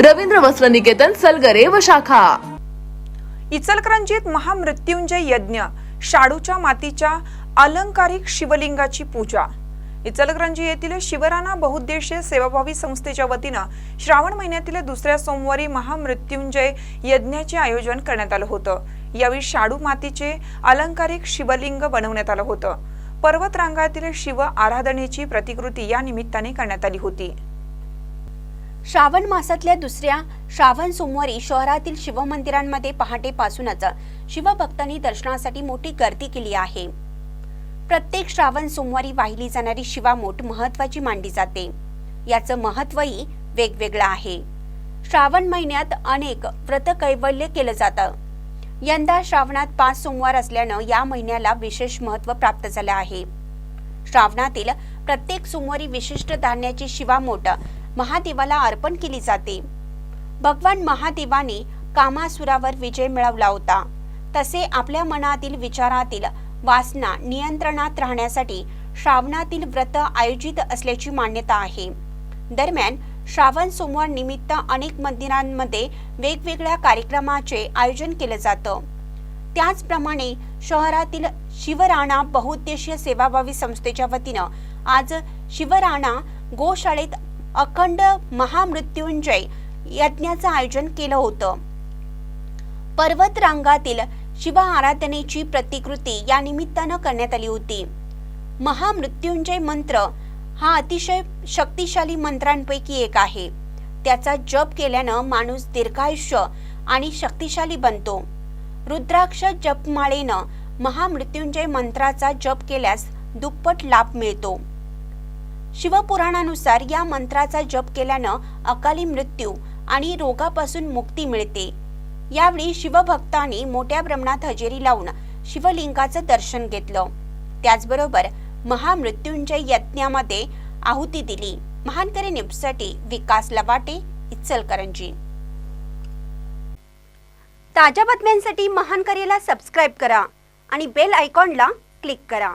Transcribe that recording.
रवींद्र वस्त्र निकेतन सलगरे व शाखा. इचलकरंजीत महामृत्युंजय यज्ञ शाडूच्या मातीच्या अलंकारिक शिवलिंगाची पूजा. इचलकरंजी येथील शिवराणा बहुद्देशीय सेवाभावी संस्थेच्या वतीनं श्रावण महिन्यातील दुसऱ्या सोमवारी महामृत्युंजय यज्ञाचे आयोजन करण्यात आलं होतं. यावेळी शाडू मातीचे अलंकारिक शिवलिंग बनवण्यात आलं होतं. पर्वत रांगातील शिव आराधनेची प्रतिकृती या निमित्ताने करण्यात आली होती. श्रावण मासातल्या दुसऱ्या श्रावण सोमवारी शहरातील शिवमंदिरांमध्ये पहाटेपासूनच शिवभक्तांनी दर्शनासाठी मोठी गर्दी केली आहे. प्रत्येक श्रावण सोमवारी वाहिली जाणारी शिवामोठ महत्वाची मानली जाते. याचं महत्वही वेगवेगळं आहे. श्रावण महिन्यात अनेक व्रत कैवल्य केलं जातं. यंदा श्रावणात पाच सोमवार असल्यानं या महिन्याला विशेष महत्त्व प्राप्त झालं आहे. श्रावणातील प्रत्येक सोमवारी विशिष्ट धान्याची शिवामोठ महादेवाला अर्पण केली जाते. भगवान महादेवाने कामासुरावर विजय मिळवला होता. तसे आपल्या मनातील विचारातील वासना नियंत्रणात राहण्यासाठी श्रावणातील व्रत आयोजित असल्याची मान्यता आहे. दरम्यान श्रावण सोमवार निमित्त अनेक मंदिरांमध्ये वेगवेगळ्या कार्यक्रमाचे आयोजन केलं जातं. त्याचप्रमाणे शहरातील शिवराणा बहुउद्देशीय सेवाभावी संस्थेच्या वतीनं आज शिवराणा गोशाळेत अखंड महामृत्युंजय यज्ञाचं आयोजन केलं होतं. पर्वत रांगातील शिव आराधनेची प्रतिकृती या निमित्तानं करण्यात आली होती. महामृत्युंजय मंत्र हा अतिशय शक्तिशाली मंत्रांपैकी एक आहे. त्याचा जप केल्यानं माणूस दीर्घायुष्य आणि शक्तिशाली बनतो. रुद्राक्ष जपमाळेनं महामृत्युंजय मंत्राचा जप केल्यास दुप्पट लाभ मिळतो. शिवपुराणानुसार या मंत्राचा जप केल्यानं अकाली मृत्यू आणि रोगापासून मुक्ती मिळते. यावेळी शिवभक्तांनी मोठ्या प्रमाणात हजेरी लावून शिवलिंगाचं दर्शन घेतलं. त्याचबरोबर महामृत्यूंच्या यज्ञामध्ये आहुती दिली. महानकरी न्यूजसाठी विकास लवाटे इचलकरंजी. ताज्या बातम्यांसाठी महानकरीला सबस्क्राईब करा आणि बेल आयकॉनला क्लिक करा.